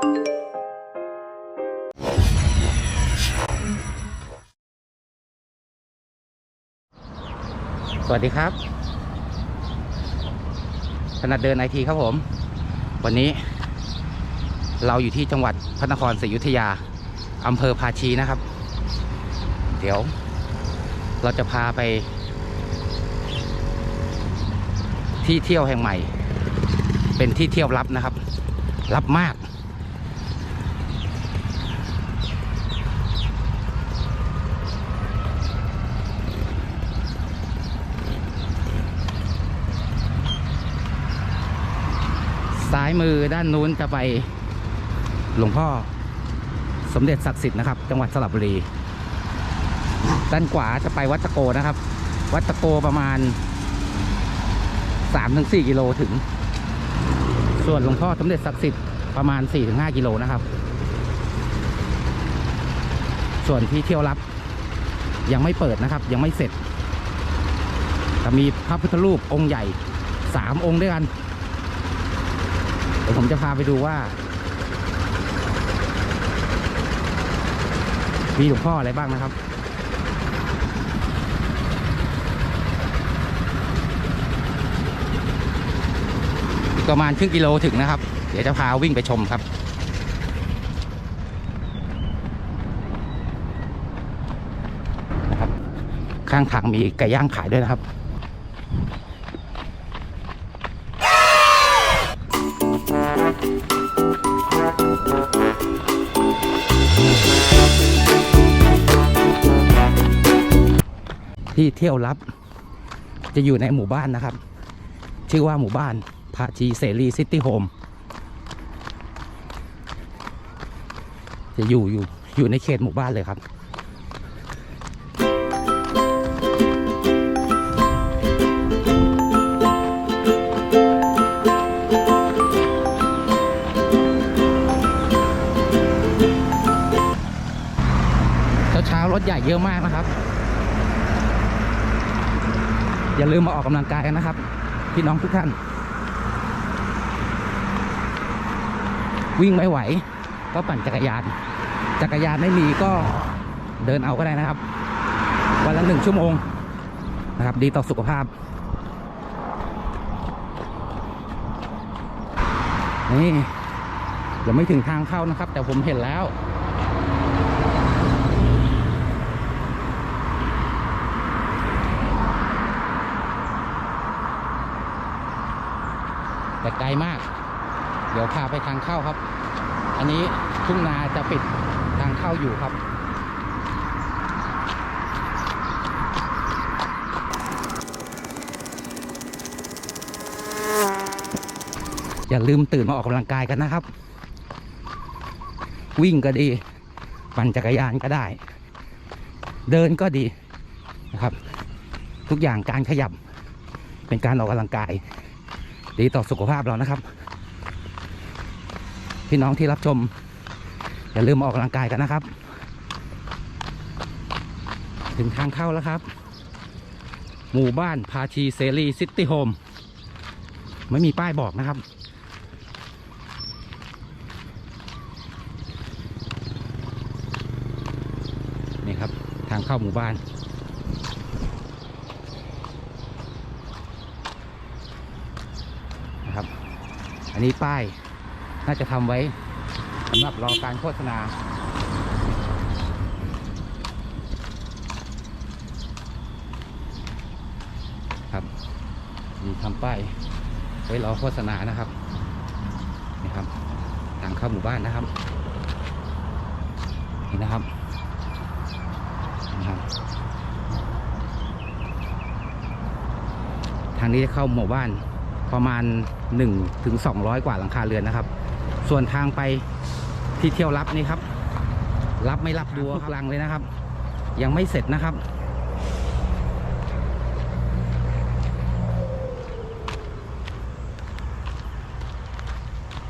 สวัสดีครับถนัดเดินไอทีครับผม วันนี้เราอยู่ที่จังหวัดพระนครศรีอยุธยาอำเภอภาชีนะครับ เดี๋ยวเราจะพาไป ที่เที่ยวแห่งใหม่ เป็นที่เที่ยวลับนะครับ ลับมาก ซ้ายมือด้านนู้นจะไปหลวงพ่อสมเด็จศักดิ์สิทธิ์นะครับ จังหวัดสระบุรี ด้านขวาจะไปวัดตะโกนะครับ วัดตะโกประมาณ 3-4 กิโลถึง ส่วนหลวงพ่อสมเด็จศักดิ์สิทธิ์ประมาณ 4-5 กิโลนะครับ ส่วนที่เที่ยวรับยังไม่เปิดนะครับ ยังไม่เสร็จจะมีพระพุทธรูปองค์ใหญ่สามองค์ด้วยกัน ดี๋ยวผมจะพาไปดูว่า มีหลวงพ่ออะไรบ้างนะครับประมาณครึ่งกิโลถึงนะครับ เดี๋ยวจะพาวิ่งไปชมครับนะครับข้างทางมีไก่ย่างขายด้วยนะครับ เที่ยวลับ จะอยู่ในหมู่บ้านนะครับ ชื่อว่าหมู่บ้านพาชีเสรีซิตี้โฮมจะอยู่อยู่อยู่ในเขตหมู่บ้านเลยครับเช้ารถใหญ่เยอะมากนะครับ อย่าลืมมาออกกำลังกายกันนะครับ พี่น้องทุกท่าน วิ่งไม่ไหว ก็ปั่นจักรยาน จักรยานไม่มีก็เดินเอาก็ได้นะครับ วันละหนึ่งชั่วโมงนะครับ ดีต่อสุขภาพ นี่ยังไม่ถึงทางเข้านะครับ แต่ผมเห็นแล้ว แต่ไกลมาก เดี๋ยวพาไปทางเข้าครับ อันนี้ทุ่งนาจะปิดทางเข้าอยู่ครับ อย่าลืมตื่นมาออกกำลังกายกันนะครับ วิ่งก็ดี ปั่นจักรยานก็ได้ เดินก็ดีนะครับ ทุกอย่างการขยับเป็นการออกกำลังกาย ดีต่อสุขภาพเรานะครับ พี่น้องที่รับชม อย่าลืมมาออกกำลังกายกันนะครับ ถึงทางเข้าแล้วครับ หมู่บ้านพาชีเซรีซิตี้โฮมไม่มีป้ายบอกนะครับ นี่ครับทางเข้าหมู่บ้าน นะครับ อันนี้ป้ายน่าจะทำไว้สำหรับรอการโฆษณา ครับมีทำป้ายไว้รอโฆษณานะครับนี่ครับทางเข้าหมู่บ้านนะครับนี่นะครับนะครับ ทางนี้จะเข้าหมู่บ้าน ประมาณ1ถึง200 กว่าหลังคาเรือนนะครับ ส่วนทางไปที่เที่ยวรับนี่ครับ รับไม่รับดูทุกลังเลยนะครับ ยังไม่เสร็จนะครับ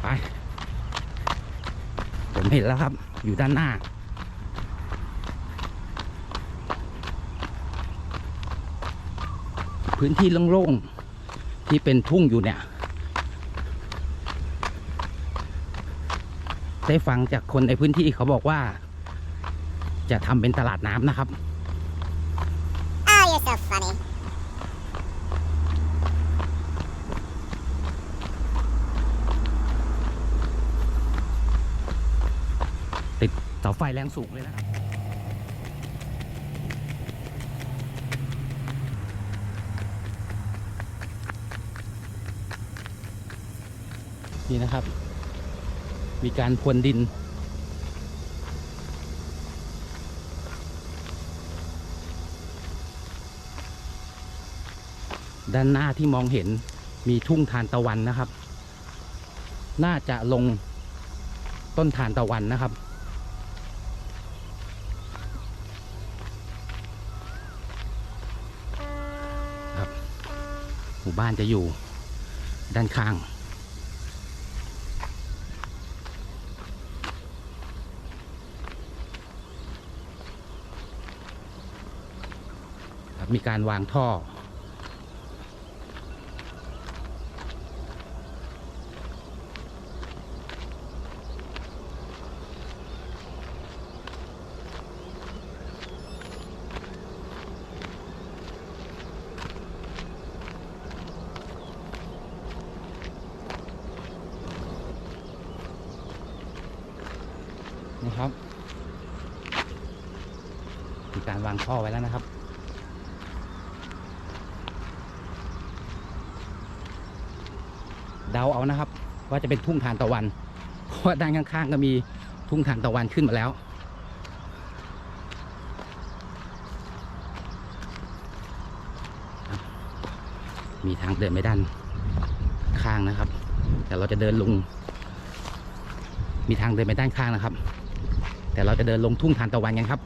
ไป ผมเห็นแล้วครับ อยู่ด้านหน้าพื้นที่โล่งๆ ที่เป็นทุ่งอยู่เนี่ยจได้ฟังจากคนในพื้นที่เขาบอกว่า จะทำเป็นตลาดน้ำนะครับ Oh, you're so funny. ติดเสาไฟแรงสูงเลยนะครับ นี่นะครับ มีการพรวนดิน ด้านหน้าที่มองเห็นมีทุ่งทานตะวันนะครับ น่าจะลงต้นทานตะวันนะครับครับหมู่บ้านจะอยู่ด้านข้าง ครับ มีการวางท่อ นะครับ มีการวางท่อไว้แล้วนะครับ เดาเอา นะครับ ว่าจะเป็นทุ่งทานตะวัน เพราะด้านข้างๆก็มีทุ่งทานตะวันขึ้นมาแล้ว มีทางเดินไปด้านข้างนะครับ แต่เราจะเดินลง มีทางเดินไปด้านข้างนะครับ แต่เราจะเดินลงทุ่งทานตะวันกันครับ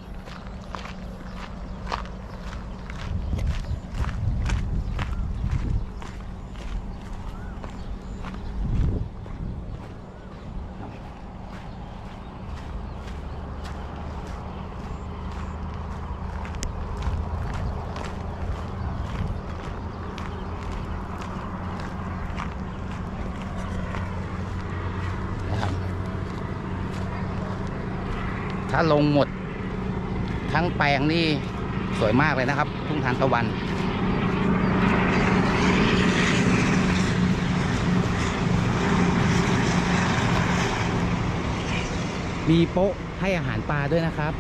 ถ้าลงหมด ทั้งแปลงนี่สวยมากเลยนะครับ ทุ่งทานตะวันมีโป๊ะให้อาหารปลาด้วยนะครับ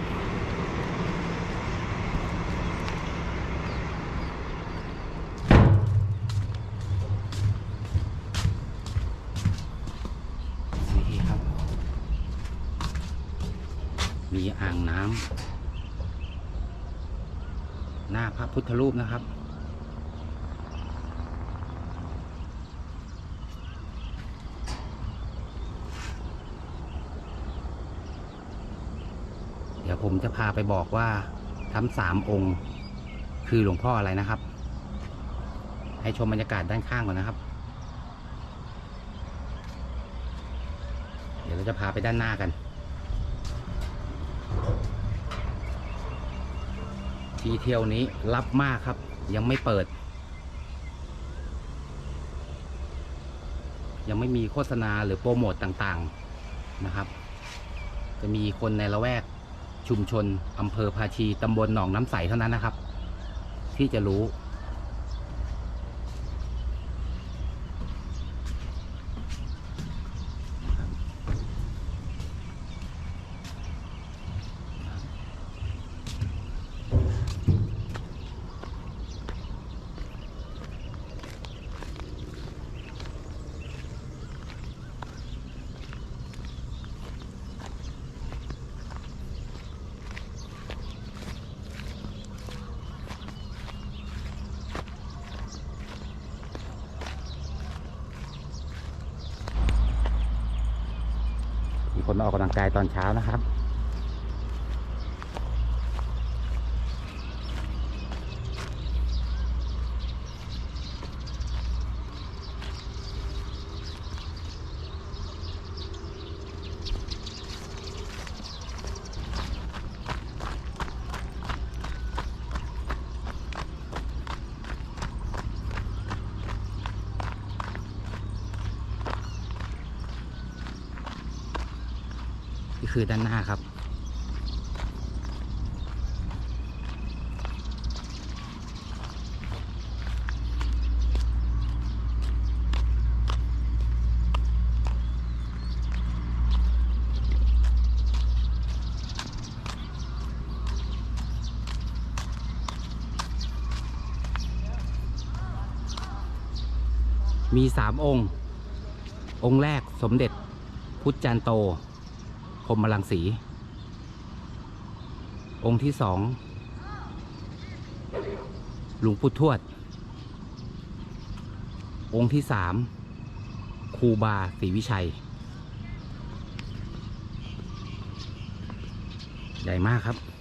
นี่ครับ มี อ่างน้ำหน้าพระพุทธรูปนะครับ เดี๋ยวผมจะพาไปบอกว่าทั้งสามองค์คือหลวงพ่ออะไรนะครับ ให้ชมบรรยากาศด้านข้างก่อนนะครับ เดี๋ยวเราจะพาไปด้านหน้ากัน ทีเที่ยวนี้รับมากครับ ยังไม่เปิด ยังไม่มีโฆษณาหรือโปรโมตต่างๆนะครับ จะมีคนในละแวกชุมชนอำเภอภาชีตำบลหนองน้ำใสเท่านั้นนะครับ ที่จะรู้ คนมาออกกำลังกายตอนเช้านะครับ คือด้านหน้าครับ มีสามองค์ องค์แรกสมเด็จพุทธจันโต คมมลังสี องค์ที่สองหลวงปู่ทวด องค์ที่สามครูบาศรีวิชัย ใหญ่มากครับ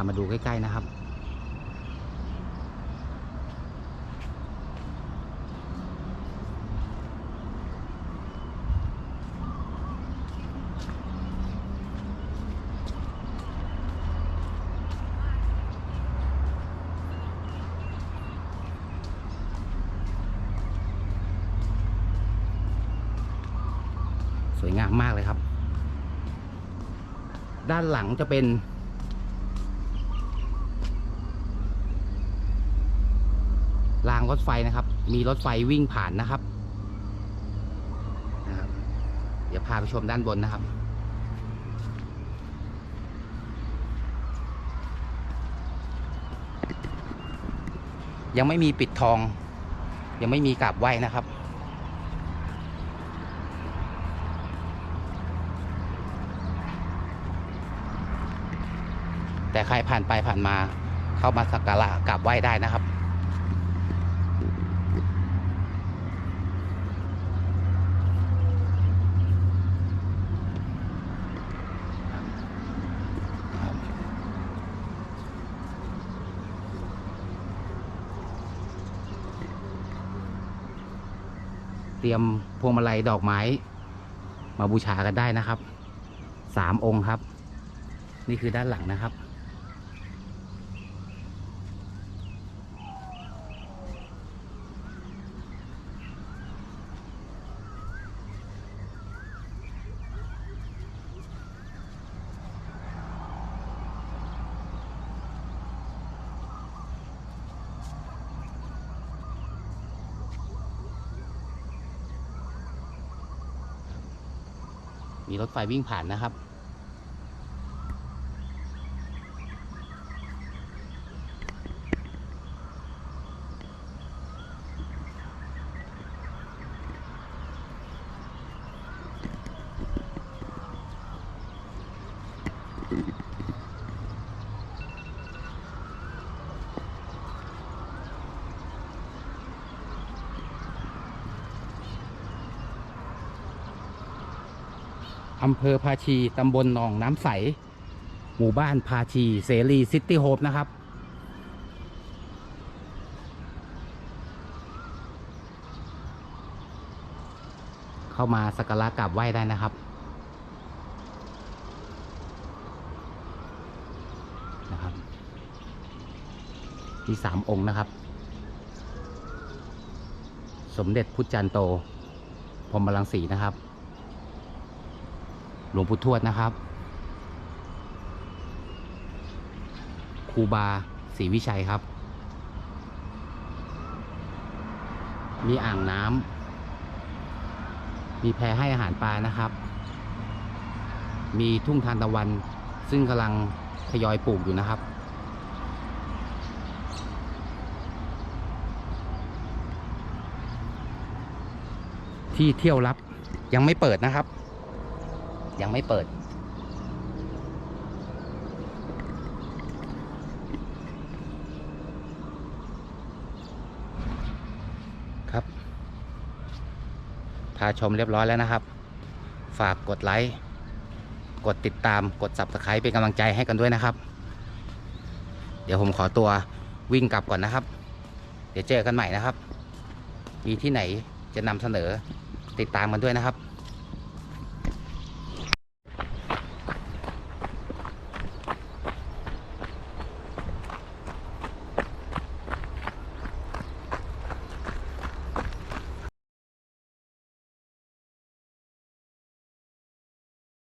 ามาดูใกล้ ๆ นะครับ สวยงามมากเลยครับ ด้านหลังจะเป็น รถไฟนะครับ มีรถไฟวิ่งผ่านนะครับนะครับ เดี๋ยวพาไปชมด้านบนนะครับ ยังไม่มีปิดทอง ยังไม่มีกราบไหว้นะครับแต่ใครผ่านไปผ่านมาเข้ามาสักการะกราบไหว้ได้นะครับ เตรียมพวงมาลัยดอกไม้ มาบูชากันได้นะครับสามองค์ครับ นี่คือด้านหลังนะครับ มีรถไฟวิ่งผ่านนะครับ อำเภอภาชีตำบลหนองน้ำใส หมู่บ้านภาชีเสรีซิตี้โฮปนะครับ เข้ามาสักการะกราบไหว้ได้นะครับนะครับ มีสามองค์นะครับ สมเด็จพุทธจันโตพรหมลังสีนะครับ หลวงปู่ทวดนะครับครูบาศรีวิชัยครับ มีอ่างน้ำมีแพให้อาหารปลานะครับ มีทุ่งทานตะวัน ซึ่งกำลังทยอยปลูกอยู่นะครับ ที่เที่ยวรับยังไม่เปิดนะครับ ยังไม่เปิด ครับ พาชมเรียบร้อยแล้วนะครับ ฝากกดไลค์ กดติดตาม กด subscribe เป็นกำลังใจให้กันด้วยนะครับ เดี๋ยวผมขอตัววิ่งกลับก่อนนะครับ เดี๋ยวเจอกันใหม่นะครับ มีที่ไหนจะนำเสนอติดตามกันด้วยนะครับ